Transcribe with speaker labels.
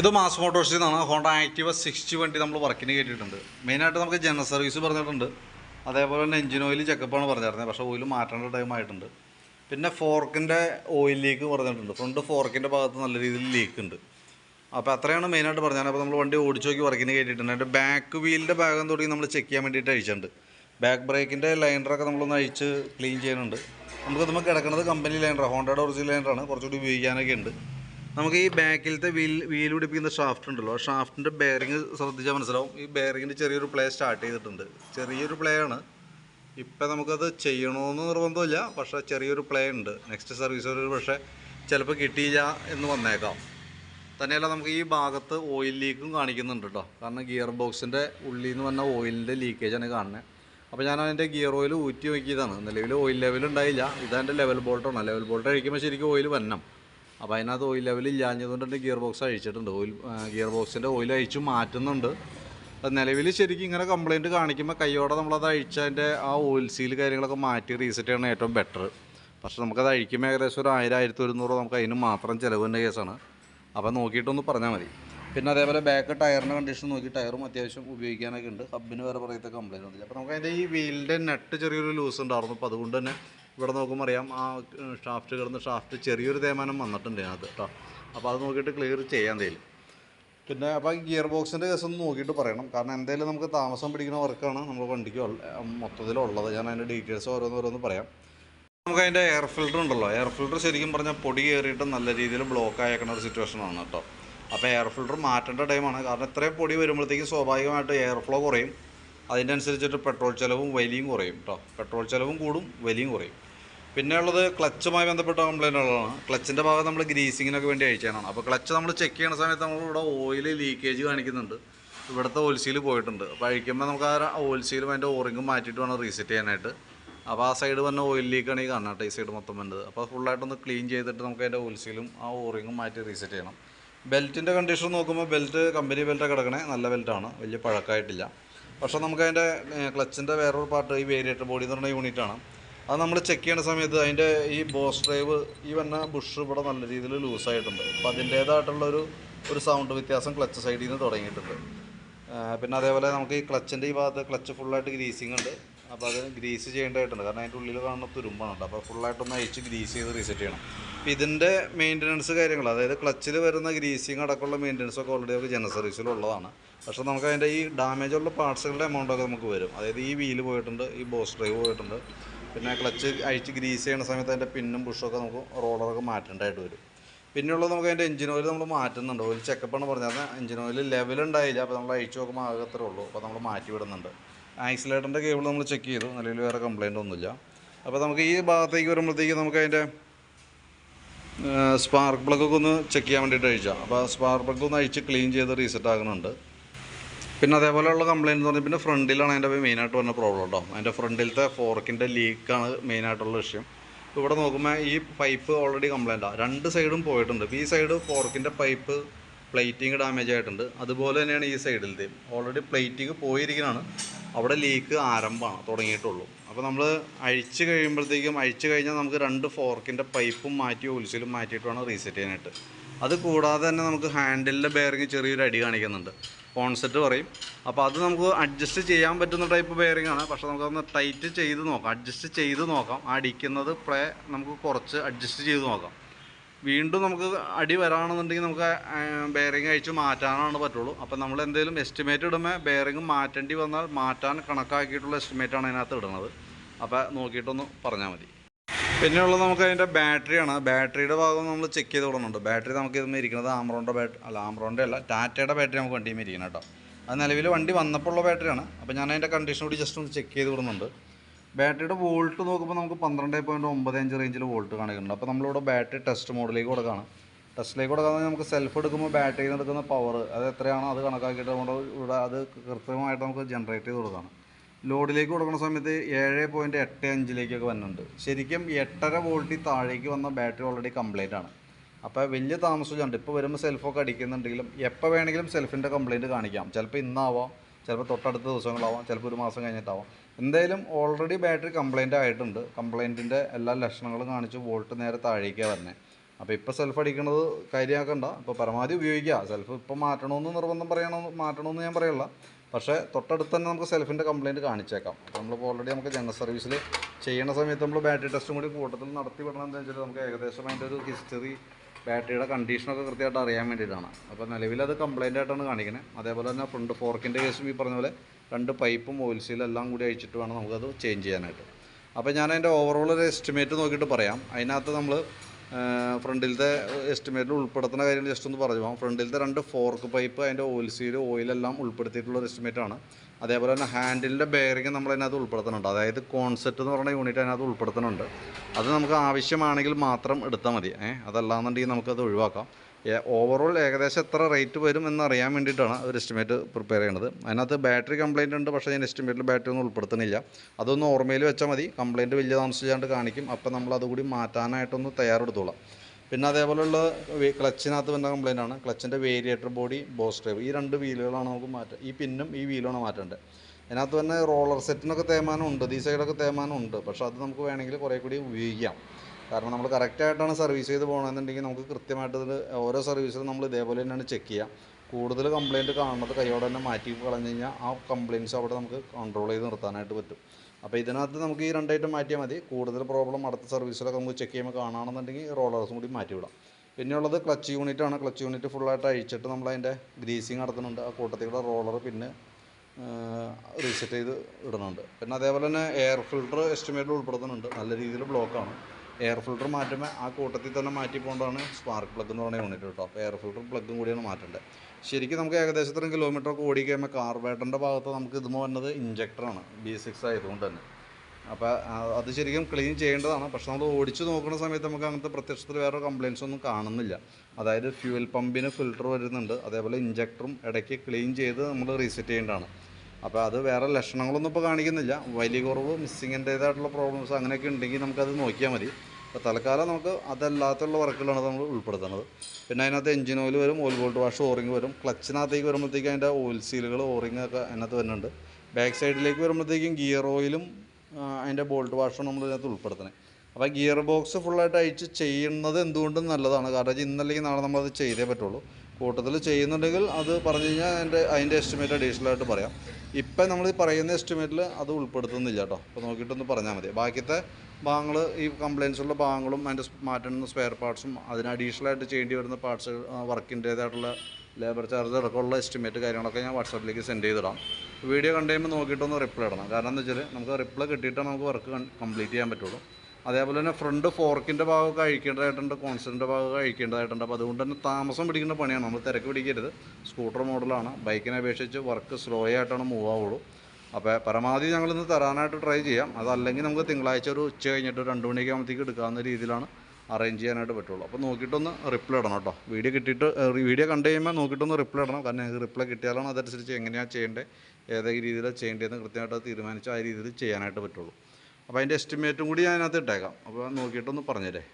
Speaker 1: ഇത് മാസ് മോട്ടോഴ്സിൽ നിന്നാണ് Honda Activa sixty വണ്ടി നമ്മൾ വർക്കിന് കയറ്റിയിട്ടുണ്ട് മെയിനായിട്ട് നമുക്ക് ജനറൽ സർവീസ് പറഞ്ഞിട്ടുണ്ട്. അതേപോലെ തന്നെ എഞ്ചിൻ ഓയിൽ ചെക്കപ്പാണ് പറഞ്ഞിരുന്നത്. പക്ഷേ ഓയിൽ മാറ്റേണ്ട ടൈം ആയിട്ടുണ്ട്. പിന്നെ ഫോർക്കിന്റെ ഓയിൽ ലീക്ക് പറഞ്ഞിട്ടുണ്ട്. ഫ്രണ്ട് ഫോർക്കിന്റെ ഭാഗത്ത് നല്ല രീതിയിൽ ലീക്ക് ഉണ്ട്. അപ്പോൾ അത്രയാണ് മെയിനായിട്ട് പറഞ്ഞത്. അപ്പോൾ നമ്മൾ വണ്ടി ഓടിച്ചു നോക്കി വർക്കിന് കയറ്റിയിട്ടുണ്ട് അതിന്റെ ബാക്ക് വീലിന്റെ ഭാഗം തുടങ്ങി നമ്മൾ ചെക്ക് ചെയ്യാൻ വേണ്ടിയിട്ട് അഴിച്ചിട്ടുണ്ട്. ബാക്ക് ബ്രേക്കിന്റെ ലൈനറൊക്കെ നമ്മളൊന്ന് അഴിച്ച് ക്ലീൻ ചെയ്യുന്നുണ്ട്. നമുക്ക് നമുക്ക് കിടക്കുന്നത് കമ്പനി ലൈനറാണ് ഹോണ്ടയുടെ ഒറിജിനൽ ലൈനറാണ് കുറച്ചുകൂടി ഉപയോഗിക്കാനൊക്കെ ഉണ്ട്. നമുക്ക് ഈ ബാക്കിലത്തെ വീൽ വീൽ പിടിപ്പിക്കുന്ന ഷാഫ്റ്റ് ഉണ്ടല്ലോ ആ ഷാഫ്റ്റിന്റെ ബെയറിങ് ശ്രദ്ധിച്ചാൽ മനസ്സിലാവും. ഈ ബെയറിങ്ങിന്റെ ചെറിയൊരു പ്ലേ സ്റ്റാർട്ട് ചെയ്തിട്ടുണ്ട്. ചെറിയൊരു പ്ലേ ആണ്. ഇപ്പം നമുക്കത് ചെയ്യണമെന്ന് നിർബന്ധമില്ല. പക്ഷേ ചെറിയൊരു പ്ലേ ഉണ്ട്. നെക്സ്റ്റ് സർവീസ് ഒരു പക്ഷേ ചിലപ്പോൾ കിട്ടിയില്ല എന്ന് വന്നേക്കാം. തന്നെയല്ല നമുക്ക് ഈ ഭാഗത്ത് ഓയിൽ ലീക്കും കാണിക്കുന്നുണ്ട് കേട്ടോ കാരണം ഗിയർ ബോക്സിന്റെ ഉള്ളിൽ നിന്ന് വന്ന ഓയിലിന്റെ ലീക്കേജാണ് കാണുന്നത് അപ്പോൾ ഞാൻ അതിന്റെ ഗിയർ ഓയിൽ ഊറ്റി നോക്കിയതാണ് നിലവിൽ ഓയിൽ ലെവൽ ഉണ്ടായില്ല. ഇതെന്റെ ലെവൽ ബോൾട്ടാണ് ലെവൽ ബോൾട്ട് അഴിക്കുമ്പോൾ ശരിക്കും ഓയിൽ വരണം അപ്പോൾ അതിനകത്ത് ഓയിൽ ലെവൽ ഇല്ലാഞ്ഞതുകൊണ്ട് ഗിയർ ബോക്സ് അഴിച്ചിട്ടുണ്ട്. ഓയിൽ ഗിയർ ബോക്സിന്റെ ഓയിൽ അഴിച്ച് മാറ്റുന്നുണ്ട്. നിലവിൽ ശരിക്കും ഇങ്ങനെ കംപ്ലയിന്റ് കാണിക്കുമ്പോൾ കൈയോടെ നമ്മളത് അഴിച്ചതിന്റെ ആ ഓയിൽ സീൽ കാര്യങ്ങളൊക്കെ മാറ്റി റീസെറ്റ് ചെയ്യണം ഏറ്റവും ബെറ്റർ പക്ഷേ നമുക്കത് അഴിക്കുമ്പോൾ ഏകദേശം ഒരു ആയിരം ആയിരത്തി ഒരുന്നൂറ് നമുക്ക് അതിന് മാത്രം ചിലവിന്റെ കേസാണ്. അപ്പോൾ നോക്കിയിട്ടൊന്ന് പറഞ്ഞാൽ മതി. പിന്നെ അതേപോലെ ബാക്ക് ടയറിന്റെ കണ്ടീഷൻ നോക്കി ടയറും അത്യാവശ്യം ഉപയോഗിക്കാനൊക്കെ ഉണ്ട്. ഹബിന് വേറെ പറയത്തെ കംപ്ലയിന്റ് ഒന്നുമില്ല. അപ്പോൾ നമുക്ക് അതിന്റെ ഈ വീലിന്റെ നെറ്റ് ചെറിയൊരു ലൂസ് ഉണ്ടായിരുന്നു. അപ്പോൾ അതുകൊണ്ട് തന്നെ ഇവിടെ നോക്കുമ്പോൾ അറിയാം ആ ഷാഫ്റ്റ് കിടന്ന് ഷാഫ്റ്റ് ചെറിയൊരു തേമാനം വന്നിട്ടുണ്ട് അത് കേട്ടോ. അപ്പോൾ അത് നോക്കിയിട്ട് ക്ലിയർ ചെയ്യാൻ തേലും പിന്നെ അപ്പോൾ ഈ ഗിയർ ബോക്സിന്റെ കേസ് ഒന്ന് നോക്കിയിട്ട് പറയണം. കാരണം എന്തായാലും നമുക്ക് താമസം പിടിക്കുന്ന വർക്കാണ് നമ്മൾ വണ്ടിക്ക് മൊത്തത്തിലുള്ളത്. ഞാൻ അതിന്റെ ഡീറ്റെയിൽസ് ഓരോന്നോരോന്ന് പറയാം. നമുക്ക് അതിന്റെ എയർ ഫിൽറ്റർ ഉണ്ടല്ലോ. എയർ ഫിൽറ്റർ ശരിക്കും പറഞ്ഞാൽ പൊടി കയറിയിട്ട് നല്ല രീതിയിൽ ബ്ലോക്ക് ആയേക്കുന്ന ഒരു സിറ്റുവേഷൻ ആണ് കേട്ടോ. അപ്പോൾ എയർ ഫിൽറ്റർ മാറ്റേണ്ട ടൈമാണ് കാരണം ഇത്രയും പൊടി വരുമ്പോഴത്തേക്കും സ്വാഭാവികമായിട്ട് എയർ ഫ്ലോ കുറയും. അതിന്റെ അനുസരിച്ചിട്ട് പെട്രോൾ ചിലവും വലിയും കുറയും കേട്ടോ. പെട്രോൾ ചിലവും കൂടും വലിയും കുറയും. പിന്നെ ഉള്ളത് ക്ലച്ചുമായി ബന്ധപ്പെട്ട കംപ്ലൈന്റുകളാണ് ക്ലച്ചിന്റെ ഭാഗം നമ്മൾ ഗ്രീസിങ്ങിനൊക്കെ വേണ്ടി അയച്ചാണ് അപ്പോൾ ക്ലച്ച് നമ്മൾ ചെക്ക് ചെയ്യുന്ന സമയത്ത് നമ്മൾ ഇവിടെ ഓയിൽ ലീക്കേജ് കാണിക്കുന്നുണ്ട്. ഇവിടുത്തെ ഓൽസീൽ പോയിട്ടുണ്ട്. അപ്പോൾ അഴിക്കുമ്പോൾ നമുക്ക് ആ ഓൽസീലും സീലും അതിന്റെ ഓറിങ്ങും മാറ്റിയിട്ട് വേണം റീസെറ്റ് ചെയ്യാനായിട്ട്. അപ്പോൾ ആ സൈഡ് വന്ന ഓയിൽ ലീക്കാണ് ഈ കാണാട്ടെ ഈ സൈഡ് മൊത്തം വന്നത്. അപ്പോൾ ഫുള്ളായിട്ടൊന്ന് ക്ലീൻ ചെയ്തിട്ട് നമുക്ക് അതിന്റെ ഓൽസീലും ആ ഓറിങ്ങും മാറ്റി റീസെറ്റ് ചെയ്യണം. ബെൽറ്റിന്റെ കണ്ടീഷൻ നോക്കുമ്പോൾ ബെൽറ്റ് കമ്പനി ബെൽറ്റാണ് കിടക്കണേ. നല്ല ബെൽറ്റാണ് വലിയ പഴക്കമായിട്ടില്ല. പക്ഷേ നമുക്ക് അതിന്റെ ക്ലച്ചിന്റെ വേറൊരു പാർട്ട് ഈ വേരിയേറ്റർ ബോഡി എന്ന് പറഞ്ഞ യൂണിറ്റാണ് അത് നമ്മൾ ചെക്ക് ചെയ്യുന്ന സമയത്ത് അതിന്റെ ഈ ബോസ് ഡ്രൈവ് ഈ വന്ന ബുഷ് ഇവിടെ നല്ല രീതിയിൽ ലൂസായിട്ടുണ്ട് അപ്പോൾ അതിന്റേതായിട്ടുള്ളൊരു ഒരു സൗണ്ട് വ്യത്യാസം ക്ലച്ച് സൈഡിൽ നിന്ന് തുടങ്ങിയിട്ടുണ്ട്. പിന്നെ അതേപോലെ നമുക്ക് ഈ ക്ലച്ചിന്റെ ഈ ഭാഗത്ത് ക്ലച്ച് ഫുള്ളായിട്ട് ഗ്രീസിങ് ഉണ്ട്. അപ്പോൾ അത് ഗ്രീസ് ചെയ്യേണ്ടതായിട്ടുണ്ട്. കാരണം അതിന്റെ ഉള്ളിൽ കാണുന്ന തുരുമ്പാണുണ്ട്. അപ്പോൾ ഫുള്ളായിട്ടൊന്ന് അയച്ച് ഗ്രീസ് ചെയ്ത് റീസെറ്റ് ചെയ്യണം. അപ്പോൾ ഇതിന്റെ മെയിന്റനൻസ് കാര്യങ്ങൾ അതായത് ക്ലച്ചിൽ വരുന്ന ഗ്രീസിങ് അടക്കമുള്ള മെയിന്റനൻസ് ഒക്കെ ഓൾറെഡി നമുക്ക് ജനറൽ സർവീസിലുള്ളതാണ് പക്ഷേ നമുക്ക് അതിന്റെ ഈ ഡാമേജ് ഉള്ള പാർട്സുകളുടെ എമൗണ്ട് ഒക്കെ നമുക്ക് വരും. അതായത് ഈ വീൽ പോയിട്ടുണ്ട് ഈ ബോസ് ഡ്രൈവ് പോയിട്ടുണ്ട്. പിന്നെ ക്ലച്ച് അഴിച്ച് ഗ്രീസ് ചെയ്യുന്ന സമയത്ത് അതിന്റെ പിന്നും പുഷൊക്കെ നമുക്ക് റോളറൊക്കെ മാറ്റേണ്ടതായിട്ട് വരും. പിന്നെയുള്ളത് നമുക്ക് അതിന്റെ എഞ്ചിൻ ഓയിൽ നമ്മൾ മാറ്റുന്നുണ്ട്. ഓയിൽ ചെക്കപ്പാണ് പറഞ്ഞത്. എഞ്ചിൻ ഓയിൽ ലെവൽ ഉണ്ടായില്ല. അപ്പോൾ നമ്മൾ അഴിച്ച് നോക്കുമ്പോൾ ആകെ അത്രേ ഉള്ളൂ. അപ്പോൾ നമ്മൾ മാറ്റി വിടുന്നുണ്ട്. ആക്സിലേറ്ററിന്റെ കേബിൾ നമ്മൾ ചെക്ക് ചെയ്തു. നിലവിൽ വേറെ കംപ്ലയിന്റ് ഒന്നുമില്ല. അപ്പോൾ നമുക്ക് ഈ ഭാഗത്തേക്ക് വരുമ്പോഴത്തേക്ക് നമുക്ക് അതിന്റെ സ്പാർക്ക് പ്ലഗ് ഒക്കെ ഒന്ന് ചെക്ക് ചെയ്യാൻ വേണ്ടിയിട്ട് അഴിച്ചാൽ അപ്പോൾ സ്പാർക്ക് പ്ലഗ് ഒന്ന് അഴിച്ച് ക്ലീൻ ചെയ്ത് റീസെറ്റ് ആകുന്നുണ്ട് പിന്നെ അതേപോലെയുള്ള കംപ്ലയിന്റ് എന്ന് പറഞ്ഞാൽ പിന്നെ ഫ്രണ്ടിലാണ് അതിന്റെ മെയിനായിട്ട് വന്ന പ്രോബ്ലം കേട്ടോ അതിന്റെ ഫ്രണ്ടിലത്തെ ഫോർക്കിന്റെ ലീക്കാണ് മെയിനായിട്ടുള്ള വിഷയം. ഇവിടെ നോക്കുമ്പോൾ ഈ പൈപ്പ് ഓൾറെഡി കംപ്ലൈന്റാണ് രണ്ട് സൈഡും പോയിട്ടുണ്ട്. ഈ സൈഡ് ഫോർക്കിന്റെ പൈപ്പ് പ്ലേറ്റിങ് ഡാമേജ് ആയിട്ടുണ്ട്. അതുപോലെ തന്നെയാണ് ഈ സൈഡിലത്തെയും ഓൾറെഡി പ്ലേറ്റിംഗ് പോയിരിക്കുന്നതാണ് അവിടെ ലീക്ക് ആരംഭമാണ്. തുടങ്ങിയിട്ടുള്ളൂ. അപ്പോൾ നമ്മൾ അഴിച്ച് കഴിയുമ്പോഴത്തേക്കും അഴിച്ച് കഴിഞ്ഞാൽ നമുക്ക് രണ്ട് ഫോർക്കിന്റെ പൈപ്പും മാറ്റി ഒലിച്ചിലും മാറ്റിയിട്ട് വേണം റീസെറ്റ് ചെയ്യാനായിട്ട്. അത് കൂടാതെ തന്നെ നമുക്ക് ഹാൻഡിലിന്റെ ബെയറിങ് ചെറിയൊരു അടി കാണിക്കുന്നുണ്ട്. കോൺസെപ്റ്റ് പറയും. അപ്പോൾ അത് നമുക്ക് അഡ്ജസ്റ്റ് ചെയ്യാൻ പറ്റുന്ന ടൈപ്പ് ബെയറിംഗ് ആണ്. പക്ഷേ നമുക്കൊന്ന് ടൈറ്റ് ചെയ്ത് നോക്കാം. അഡ്ജസ്റ്റ് ചെയ്ത് നോക്കാം. അടിക്കുന്നത് പ്രേ നമുക്ക് കുറച്ച് അഡ്ജസ്റ്റ് ചെയ്ത് നോക്കാം. വീണ്ടും നമുക്ക് അടി വരാണെന്നുണ്ടെങ്കിൽ നമുക്ക് ബെയറിംഗ് അഴിച്ച് മാറ്റാനാണ് പറ്റുള്ളൂ. അപ്പോൾ നമ്മൾ എന്തെങ്കിലും എസ്റ്റിമേറ്റ് ഇടുമ്പോൾ ബെയറിംഗ് മാറ്റേണ്ടി വന്നാൽ മാറ്റാൻ കണക്കാക്കിയിട്ടുള്ള എസ്റ്റിമേറ്റാണ് അതിനകത്ത് ഇടുന്നത്. അപ്പോൾ നോക്കിയിട്ടൊന്ന് പറഞ്ഞാൽ മതി. പിന്നെയുള്ളത് നമുക്ക് അതിന്റെ ബാറ്ററിയാണ് ബാറ്ററിയുടെ ഭാഗം നമ്മൾ ചെക്ക് ചെയ്ത് കൊടുക്കുന്നുണ്ട് ബാറ്ററി നമുക്ക് ഇതുമ്പോൾ ഇരിക്കുന്നത് ആമറോണ്ട ബാറ്ററി അല്ല ആമറോണ്ട അല്ല ടാറ്റയുടെ ബാറ്ററി നമുക്ക് വണ്ടിയിൽ ഇരിക്കണം കേട്ടോ. അത് നിലവിൽ വണ്ടി വന്നപ്പോൾ ഉള്ള ബാറ്ററിയാണ് അപ്പോൾ ഞാൻ അതിന്റെ കണ്ടീഷൻ കൂടി ജസ്റ്റ് ഒന്ന് ചെക്ക് ചെയ്ത് കൊടുക്കുന്നുണ്ട് ബാറ്ററിയുടെ വോൾട്ട് നോക്കുമ്പോൾ നമുക്ക് പന്ത്രണ്ട് പോയിന്റ് ഒമ്പത് അഞ്ച് റേഞ്ചിൽ വോൾട്ട് കാണിക്കുന്നുണ്ട്. അപ്പോൾ നമ്മളിവിടെ ബാറ്ററി ടെസ്റ്റ് മോഡിലേക്ക് കൊടുക്കുകയാണ്. ടെസ്റ്റിലേക്ക് കൊടുക്കാതെ നമുക്ക് സെൽഫ് എടുക്കുമ്പോൾ ബാറ്ററിയിൽ നിന്ന് എടുക്കുന്ന പവർ അത് എത്രയാണോ അത് കണക്കാക്കിയിട്ട് നമ്മുടെ ഇവിടെ അത് കൃത്യമായിട്ട് നമുക്ക് ജനറേറ്റ് ചെയ്ത് കൊടുക്കണം ലോഡിലേക്ക് കൊടുക്കുന്ന സമയത്ത് ഏഴ് പോയിന്റ് എട്ട് അഞ്ചിലേക്കൊക്കെ വന്നിട്ടുണ്ട്. ശരിക്കും എട്ടര വോൾട്ടിൽ താഴേക്ക് വന്ന ബാറ്ററി ഓൾറെഡി കംപ്ലൈന്റ് ആണ്. അപ്പോൾ വലിയ താമസമുണ്ട് ഇപ്പോൾ വരുമ്പോൾ സെൽഫൊക്കെ അടിക്കുന്നുണ്ടെങ്കിലും എപ്പോൾ വേണമെങ്കിലും സെൽഫിന്റെ കംപ്ലയിന്റ് കാണിക്കാം. ചിലപ്പോൾ ഇന്നാവാം ചിലപ്പോൾ തൊട്ടടുത്ത ദിവസങ്ങളാവാം ചിലപ്പോൾ ഒരു മാസം കഴിഞ്ഞിട്ടാവാം. എന്തായാലും ഓൾറെഡി ബാറ്ററി കംപ്ലൈന്റ് ആയിട്ടുണ്ട്. കംപ്ലൈന്റിന്റെ എല്ലാ ലക്ഷണങ്ങളും കാണിച്ച് വോൾട്ട് നേരെ താഴേക്കാണ് വരുന്നത് അപ്പോൾ ഇപ്പോൾ സെൽഫ് അടിക്കുന്നത് കാര്യമാക്കണ്ട. ഇപ്പോൾ പരമാവധി ഉപയോഗിക്കുക സെൽഫ് ഇപ്പോൾ മാറ്റണമെന്ന് നിർബന്ധം പറയണമെന്ന് മാറ്റണമെന്ന് ഞാൻ പറയല്ല. പക്ഷേ തൊട്ടടുത്ത് തന്നെ നമുക്ക് സെൽഫിന്റെ കംപ്ലയിന്റ് കാണിച്ചേക്കാം. അപ്പോൾ നമ്മളിപ്പോൾ ഓൾറെഡി നമുക്ക് ജനറൽ സർവീസിൽ ചെയ്യുന്ന സമയത്ത് നമ്മൾ ബാറ്ററി ടെസ്റ്റും കൂടി കൂട്ടത്തിൽ നടത്തി വിടണം എന്താ വെച്ചാൽ നമുക്ക് ഏകദേശം അതിന്റെ ഒരു ഹിസ്റ്ററി ബാറ്ററിയുടെ കണ്ടീഷനൊക്കെ കൃത്യമായിട്ട് അറിയാൻ വേണ്ടിയിട്ടാണ്. അപ്പോൾ നിലവിൽ അത് കംപ്ലയിന്റ് ആയിട്ടാണ് കാണിക്കുന്നത് അതേപോലെ തന്നെ ഫ്രണ്ട് ഫോർക്കിന്റെ കേസും ഈ പറഞ്ഞ പോലെ രണ്ട് പൈപ്പും ഓയിൽ എല്ലാം കൂടി അഴിച്ചിട്ട് വേണം നമുക്കത് ചേഞ്ച് ചെയ്യാനായിട്ട്. അപ്പോൾ ഞാൻ അതിന്റെ ഓവറോൾ ഒരു എസ്റ്റിമേറ്റ് നോക്കിയിട്ട് പറയാം. അതിനകത്ത് നമ്മൾ ഫ്രണ്ടിലത്തെ എസ്റ്റിമേറ്റിൽ ഉൾപ്പെടുത്തുന്ന കാര്യങ്ങൾ ജസ്റ്റ് ഒന്ന് പറഞ്ഞു. പോകാം ഫ്രണ്ടിലത്തെ രണ്ട് ഫോർക്ക് പൈപ്പ് അതിന്റെ ഓയിൽ സീൽ ഓയിലെല്ലാം ഉൾപ്പെടുത്തിയിട്ടുള്ള ഒരു എസ്റ്റിമേറ്റ് ആണ്. അതേപോലെ തന്നെ ഹാൻഡിലിന്റെ ബെയറിങ് നമ്മൾ അതിനകത്ത് ഉൾപ്പെടുത്തുന്നുണ്ട്. അതായത് കോൺസെപ്റ്റ് എന്ന് പറഞ്ഞ യൂണിറ്റ് അതിനകത്ത് ഉൾപ്പെടുത്തുന്നുണ്ട്. അത് നമുക്ക് ആവശ്യമാണെങ്കിൽ മാത്രം എടുത്താൽ മതി. ഏഹ് അതല്ലാന്നുണ്ടെങ്കിൽ നമുക്കത് ഒഴിവാക്കാം. ഓവറോൾ ഏകദേശം എത്ര റേറ്റ് വരും എന്നറിയാൻ വേണ്ടിയിട്ടാണ് ഒരു എസ്റ്റിമേറ്റ് പ്രിപ്പയർ ചെയ്യണത്. അതിനകത്ത് ബാറ്ററി കംപ്ലൈന്റ് ഉണ്ട് പക്ഷേ ഞാൻ എസ്റ്റിമേറ്റിൽ ബാറ്ററി ഒന്നും ഉൾപ്പെടുത്തുന്നില്ല. അതൊന്ന് ഓർമ്മയിൽ വെച്ചാൽ മതി. കംപ്ലൈന്റ് വലിയ താമസിച്ചാണ്ട് കാണിക്കും. അപ്പോൾ നമ്മൾ അതുകൂടി മാറ്റാനായിട്ടൊന്ന് തയ്യാറെടുത്തോളാം. പിന്നെ അതേപോലെയുള്ള ക്ലച്ചിനകത്ത് വന്ന കംപ്ലൈന്റ് ആണ്. ക്ലച്ചിന്റെ വേരിയേറ്റർ ബോഡി ബോസ് ഡ്രൈവ് ഈ രണ്ട് വീലുകളാണ് നമുക്ക് മാറ്റുക ഈ പിന്നും ഈ വീലുമാണ് മാറ്റേണ്ടത് അതിനകത്ത് തന്നെ റോളർ സെറ്റിനൊക്കെ തേമാനം ഉണ്ട് ഈ സൈഡൊക്കെ തേമാനം ഉണ്ട്. പക്ഷേ അത് നമുക്ക് വേണമെങ്കിൽ കുറേ കൂടി ഉപയോഗിക്കാം. കാരണം നമ്മൾ കറക്റ്റായിട്ടാണ് സർവീസ് ചെയ്ത് പോകണമെന്നുണ്ടെങ്കിൽ നമുക്ക് കൃത്യമായിട്ട് ഇതിൽ ഓരോ സർവീസിലും നമ്മൾ ഇതേപോലെ തന്നെയാണ് ചെക്ക് ചെയ്യുക കൂടുതൽ കംപ്ലയിന്റ് കാണുന്നത് കൈയോടെ തന്നെ മാറ്റി കളഞ്ഞു കഴിഞ്ഞാൽ ആ കംപ്ലയിന്റ്സ് അവിടെ നമുക്ക് കൺട്രോൾ ചെയ്ത് നിർത്താനായിട്ട് പറ്റും. അപ്പോൾ ഇതിനകത്ത് നമുക്ക് ഈ രണ്ടായിട്ട് മാറ്റിയാൽ മതി. കൂടുതൽ പ്രോബ്ലം അടുത്ത സർവീസിലൊക്കെ നമുക്ക് ചെക്ക് ചെയ്യുമ്പോൾ കാണുകയാണെന്നുണ്ടെങ്കിൽ റോളേഴ്സും കൂടി മാറ്റിവിടാം പിന്നെയുള്ളത് ക്ലച്ച് യൂണിറ്റ് ആണ്. ക്ലച്ച് യൂണിറ്റ് ഫുള്ളായിട്ട് അഴിച്ചിട്ട് നമ്മൾ അതിന്റെ ഗ്രീസിങ് നടത്തുന്നുണ്ട്. ആ കൂട്ടത്തിലുള്ള റോളർ പിന്നെ റീസെറ്റ് ചെയ്ത് ഇടുന്നുണ്ട്. പിന്നെ അതേപോലെ തന്നെ എയർ ഫിൽട്ടർ എസ്റ്റിമേറ്റിൽ ഉൾപ്പെടുത്തുന്നുണ്ട്. നല്ല രീതിയിൽ ബ്ലോക്കാണ് എയർ ഫിൽട്ടർ മാറ്റുമ്പോൾ ആ കൂട്ടത്തിൽ തന്നെ മാറ്റി പോകേണ്ടതാണ് സ്പാർക്ക് പ്ലഗ് എന്ന് പറയുന്ന യൂണിറ്റ് കേട്ടോ. അപ്പോൾ എയർ ഫിൽട്ടർ പ്ലഗും കൂടിയാണ് മാറ്റേണ്ടത്. ശരിക്കും നമുക്ക് ഏകദേശം ഇത്രയും കിലോമീറ്റർ ഒക്കെ ഓടി കഴിയുമ്പോൾ കാർബേറ്ററിന്റെ ഭാഗത്ത് നമുക്ക് ഇതുമ്പോൾ വന്നത് ഇഞ്ചക്ടറാണ് ബി സിക്സ് ആയതുകൊണ്ട് തന്നെ. അപ്പോൾ അത് ശരിക്കും ക്ലീൻ ചെയ്യേണ്ടതാണ്. പക്ഷെ നമ്മൾ ഓടിച്ചു നോക്കുന്ന സമയത്ത് നമുക്ക് അങ്ങനത്തെ പ്രത്യക്ഷത്തിൽ വേറെ കംപ്ലയിൻസ് ഒന്നും കാണുന്നില്ല. അതായത് ഫ്യൂൽ പമ്പിന് ഫിൽറ്റർ വരുന്നുണ്ട്. അതേപോലെ ഇഞ്ചക്ടറും ഇടയ്ക്ക് ക്ലീൻ ചെയ്ത് നമ്മൾ റീസെറ്റ് ചെയ്യേണ്ടതാണ്. അപ്പോൾ അത് വേറെ ലക്ഷണങ്ങളൊന്നും ഇപ്പോൾ കാണിക്കുന്നില്ല. വലിയ കുറവ് മിസ്സിങ്ങിന്റേതായിട്ടുള്ള പ്രോബ്ലംസ് അങ്ങനെയൊക്കെ ഉണ്ടെങ്കിൽ നമുക്കത് നോക്കിയാൽ മതി. അപ്പോൾ തൽക്കാലം നമുക്ക് അതല്ലാത്തുള്ള വർക്കുകളാണ് നമ്മൾ ഉൾപ്പെടുത്തുന്നത്. പിന്നെ അതിനകത്ത് എഞ്ചിൻ ഓയിൽ വരും oil bolt wash O ring വരും. ക്ലച്ചിനകത്തേക്ക് വരുമ്പോഴത്തേക്കും അതിന്റെ ഓയിൽ സീലുകൾ ഓറിങ് ഒക്കെ അതിനകത്ത് വരുന്നുണ്ട്. ബാക്ക് സൈഡിലേക്ക് വരുമ്പോഴത്തേക്കും ഗിയർ ഓയിലും അതിന്റെ ബോൾട്ട് വാഷും നമ്മൾ ഇതിനകത്ത് ഉൾപ്പെടുത്തണേ അപ്പോൾ ഗിയർ ബോക്സ് ഫുള്ളായിട്ട് അയച്ച് ചെയ്യുന്നത് എന്തുകൊണ്ടും നല്ലതാണ്. കാരണം ഇന്നല്ലെങ്കിൽ നാളെ നമ്മളത് ചെയ്തേ പറ്റുള്ളൂ. കൂട്ടത്തിൽ ചെയ്യുന്നുണ്ടെങ്കിൽ അത് പറഞ്ഞു കഴിഞ്ഞാൽ അതിന്റെ അതിന്റെ എസ്റ്റിമേറ്റ് അഡീഷണൽ ആയിട്ട് പറയാം. ഇപ്പം നമ്മൾ പറയുന്ന എസ്റ്റിമേറ്റിൽ അത് ഉൾപ്പെടുത്തുന്നില്ല കേട്ടോ. അപ്പോൾ നോക്കിയിട്ടൊന്ന് പറഞ്ഞാൽ മതി. ബാക്കിയത്തെ ഭാഗങ്ങൾ ഈ കംപ്ലയിൻസ് ഉള്ള ഭാഗങ്ങളും അതിന്റെ മാറ്റുന്ന സ്പെയർ പാർട്സും അതിന് അഡീഷണൽ ആയിട്ട് ചെയ്യേണ്ടി വരുന്ന പാർട്സ് വർക്കിന്റേതായിട്ടുള്ള ലേബർ ചാർജ് അടക്കമുള്ള എസ്റ്റിമേറ്റ് കാര്യങ്ങളൊക്കെ ഞാൻ വാട്സാപ്പിലേക്ക് സെൻഡ് ചെയ്തിടാം. വീഡിയോ കണ്ടു കഴിയുമ്പോൾ നോക്കിയിട്ടൊന്ന് റിപ്ലൈ ഇടണം. കാരണം എന്താ വെച്ചാൽ നമുക്ക് റിപ്ലൈ കിട്ടിയിട്ടാണ് നമുക്ക് വർക്ക് കംപ്ലീറ്റ് ചെയ്യാൻ പറ്റുള്ളൂ. അതേപോലെ തന്നെ ഫ്രണ്ട് ഫോർക്കിന്റെ ഭാഗമൊക്കെ അഴിക്കേണ്ടതായിട്ടുണ്ട് കോൺസെന്റിന്റെ ഭാഗമൊക്കെ അഴിക്കേണ്ടതായിട്ടുണ്ട്. അപ്പോൾ അതുകൊണ്ട് തന്നെ താമസം പിടിക്കുന്ന പണിയാണ്. നമ്മൾ തിരക്ക് പിടിക്കരുത്. സ്കൂട്ടർ മോഡലാണ് ബൈക്കിനെ അപേക്ഷിച്ച് വർക്ക് സ്ലോ ആയിട്ടാണ് മൂവ് ആവുള്ളൂ. അപ്പോൾ പരമാവധി ഞങ്ങളിന്ന് തരാനായിട്ട് ട്രൈ ചെയ്യാം. അതല്ലെങ്കിൽ നമുക്ക് തിങ്കളാഴ്ച ഒരു ഉച്ച കഴിഞ്ഞിട്ട് രണ്ട് മണിയൊക്കെ ആകുമ്പോഴത്തേക്ക് എടുക്കാവുന്ന രീതിയിലാണ് അറേഞ്ച് ചെയ്യാനായിട്ട് പറ്റുള്ളൂ. അപ്പോൾ നോക്കിയിട്ടൊന്ന് റിപ്ലൈ ഇടണം കേട്ടോ. വീഡിയോ കിട്ടിയിട്ട് വീഡിയോ കണ്ടു കഴിയുമ്പോൾ നോക്കിയിട്ടൊന്ന് റിപ്ലൈ ഇടണം. കാരണം ഞങ്ങൾക്ക് റിപ്ലൈ കിട്ടിയാലാണ് അതനുസരിച്ച് എങ്ങനെയാണ് ചെയ്യേണ്ടത് ഏതൊക്കെ രീതിയിലാണ് ചെയ്യേണ്ടതെന്ന് കൃത്യമായിട്ട് തീരുമാനിച്ച് ആ രീതിയിൽ ചെയ്യാനായിട്ട് പറ്റുള്ളൂ. അപ്പോൾ അതിന്റെ എസ്റ്റിമേറ്റും കൂടി ഞാൻ അതിനകത്ത് ഇട്ടേക്കാം. അപ്പോൾ നോക്കിയിട്ടൊന്ന് പറഞ്ഞുതരേ